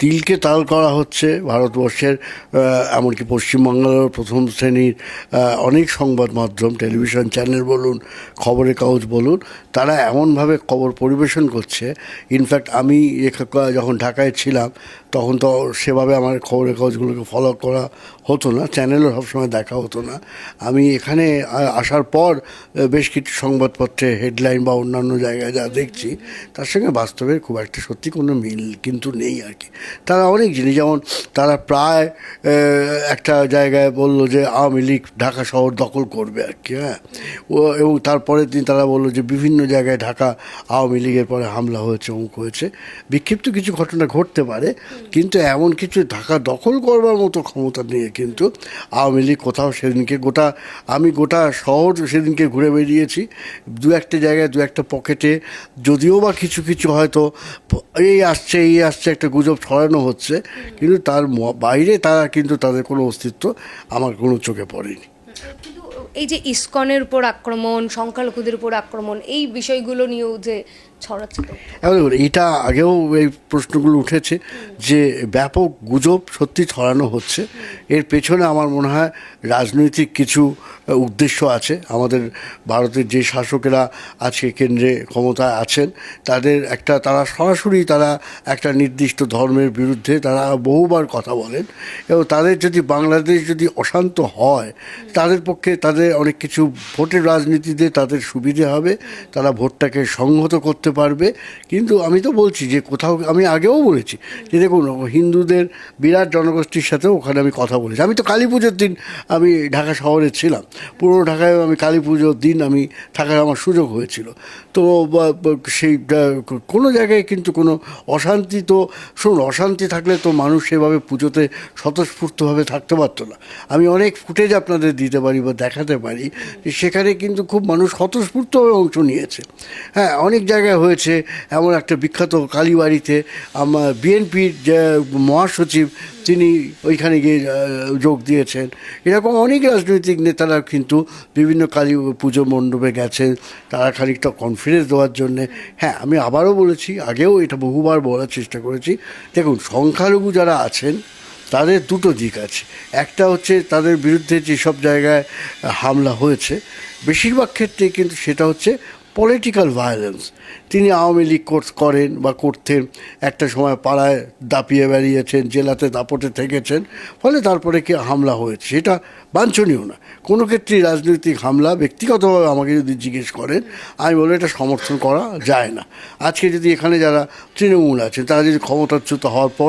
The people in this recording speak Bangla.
তিলকে তাল করা হচ্ছে ভারতবর্ষের এমনকি পশ্চিমবাংলার প্রথম শ্রেণির অনেক সংবাদ মাধ্যম, টেলিভিশন চ্যানেল বলুন, খবরের কাগজ বলুন, তারা এমনভাবে খবর পরিবেশন করছে। ইনফ্যাক্ট আমি যখন ঢাকায় ছিলাম, তখন তো সেভাবে আমার খবরের কাগজগুলোকে ফলো করা হতো না চ্যানেলও সবসময় দেখা হতো না। আমি এখানে আসার পর বেশ কিছু সংবাদপত্রে হেডলাইন বা অন্যান্য জায়গায় যা দেখছি, তার সঙ্গে বাস্তবের খুব একটা সত্যি কোনো মিল কিন্তু নেই আর কি। তারা অনেক জিনিস, যেমন তারা প্রায় একটা জায়গায় বলল যে আওয়ামী লীগ ঢাকা শহর দখল করবে আর কি হ্যাঁ? ও, এবং তারপরের দিন তারা বলল যে বিভিন্ন জায়গায় ঢাকা আওয়ামী লীগের পরে হামলা হয়েছে, অমুক হয়েছে। বিক্ষিপ্ত কিছু ঘটনা ঘটতে পারে, কিন্তু এমন কিছু ঢাকা দখল করবার মতো ক্ষমতা নিয়ে কিন্তু আওয়ামী লীগ কোথাও সেদিনকে গোটা, আমি গোটা শহর সেদিনকে ঘুরে বেরিয়েছি দু একটা জায়গায়, দু একটা পকেটে, যদিও বা কিছু কিছু হয়তো, এই আসছে এই আসছে, একটা গুজব ছড়ানো হচ্ছে, কিন্তু তার বাইরে তারা কিন্তু তাদের কোনো অস্তিত্ব আমার কোনো চোখে পড়েনি। এই যে ইস্কনের উপর আক্রমণ, সংখ্যালঘুদের উপর আক্রমণ, এই বিষয়গুলো নিয়েও যে ছড়াচ্ছে এটা আগেও এই প্রশ্নগুলো উঠেছে যে ব্যাপক গুজব সত্যি ছড়ানো হচ্ছে। এর পেছনে আমার মনে হয় রাজনৈতিক কিছু উদ্দেশ্য আছে। আমাদের ভারতের যে শাসকেরা আজকে কেন্দ্রে ক্ষমতায় আছেন, তাদের একটা, তারা সরাসরি তারা একটা নির্দিষ্ট ধর্মের বিরুদ্ধে তারা বহুবার কথা বলেন। এবং তাদের যদি বাংলাদেশ যদি অশান্ত হয়, তাদের পক্ষে তাদের অনেক কিছু, ভোটের রাজনীতিতে তাদের সুবিধে হবে। তারা ভোটটাকে সংহত করতে পারবে। কিন্তু আমি তো বলছি যে কোথাও, আমি আগেও বলেছি যে দেখুন, হিন্দুদের বিরাট জনগোষ্ঠীর সাথেও ওখানে আমি কথা বলেছি। আমি তো কালী পুজোর দিন আমি ঢাকা শহরে ছিলাম। পুরো ঢাকায় আমি কালী পুজোর দিন আমি থাকার আমার সুযোগ হয়েছিল। তো সেই কোনো জায়গায় কিন্তু কোনো অশান্তি তো, শুনুন, অশান্তি থাকলে তো মানুষ সেভাবে পুজোতে স্বতঃস্ফূর্তভাবে থাকতে পারতো না। আমি অনেক ফুটেজ আপনাদের দিতে পারি বা দেখাতে পারি সেখানে কিন্তু খুব মানুষ স্বতঃস্ফূর্তভাবে অংশ নিয়েছে। হ্যাঁ অনেক জায়গায় হয়েছে এমন একটা বিখ্যাত কালীবাড়িতে। আমার বিএনপির যে মহাসচিব, তিনি ওইখানে গিয়ে যোগ দিয়েছেন। এরকম অনেক রাজনৈতিক নেতারা কিন্তু বিভিন্ন কালী পুজো মণ্ডপে গেছেন। তারা খানিকটা কনফিডেন্স দেওয়ার জন্যে। হ্যাঁ আমি আবারও বলেছি, আগেও এটা বহুবার বলার চেষ্টা করেছি। দেখুন, সংখ্যালঘু যারা আছেন, তাদের দুটো দিক আছে। একটা হচ্ছে তাদের বিরুদ্ধে যেসব জায়গায় হামলা হয়েছে, বেশিরভাগ ক্ষেত্রে কিন্তু সেটা হচ্ছে পলিটিক্যাল ভায়োলেন্স তিনি আওয়ামী লীগ করেন বা করতেন একটা সময় পাড়ায় দাপিয়ে বেরিয়েছেন জেলাতে দাপটে থেকেছেন, ফলে তারপরে কি হামলা হয়েছে? সেটা বাঞ্ছনীয় না। কোনো ক্ষেত্রেই রাজনৈতিক হামলা ব্যক্তিগতভাবে আমাকে যদি জিজ্ঞেস করেন, আমি বলে এটা সমর্থন করা যায় না। আজকে যদি এখানে যারা তৃণমূল আছেন, তারা যদি ক্ষমতাচ্যুত হওয়ার পর